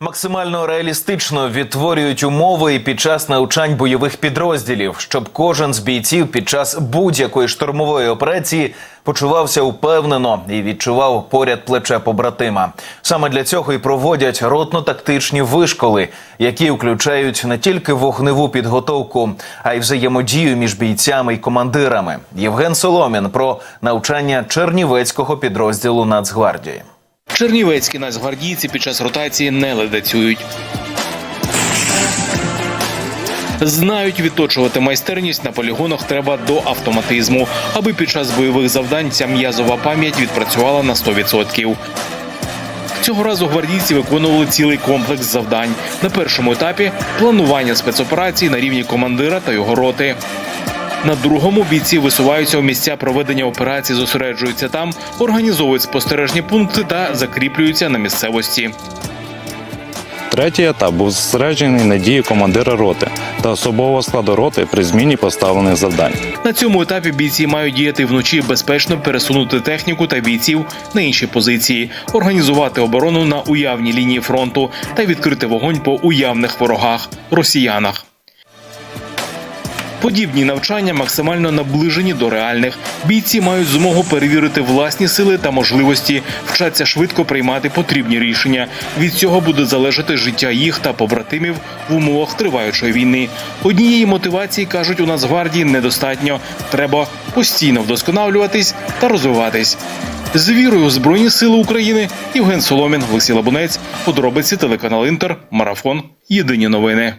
Максимально реалістично відтворюють умови під час навчань бойових підрозділів, щоб кожен з бійців під час будь-якої штурмової операції почувався впевнено і відчував поряд плече побратима. Саме для цього і проводять ротно-тактичні вишколи, які включають не тільки вогневу підготовку, а й взаємодію між бійцями і командирами. Євген Соломін про навчання чернівецького підрозділу Нацгвардії. Чернівецькі нацгвардійці під час ротації не ледацюють. Знають, відточувати майстерність на полігонах треба до автоматизму, аби під час бойових завдань ця м'язова пам'ять відпрацювала на 100%. Цього разу гвардійці виконували цілий комплекс завдань. На першому етапі планування спецоперацій на рівні командира та його роти. На другому бійці висуваються у місця проведення операцій, зосереджуються там, організовують спостережні пункти та закріплюються на місцевості. Третій етап був зосереджений на дії командира роти та особового складу роти при зміні поставлених завдань. На цьому етапі бійці мають діяти вночі безпечно пересунути техніку та бійців на інші позиції, організувати оборону на уявній лінії фронту та відкрити вогонь по уявних ворогах росіянах. Подібні навчання максимально наближені до реальних. Бійці мають змогу перевірити власні сили та можливості, вчаться швидко приймати потрібні рішення. Від цього буде залежати життя їх та побратимів в умовах триваючої війни. Однієї мотивації кажуть у Нацгвардії недостатньо. Треба постійно вдосконалюватись та розвиватись. З вірою Збройні Сили України Євген Соломін, Олексій Лабунець, подробиці телеканал Інтер, Марафон. Єдині новини.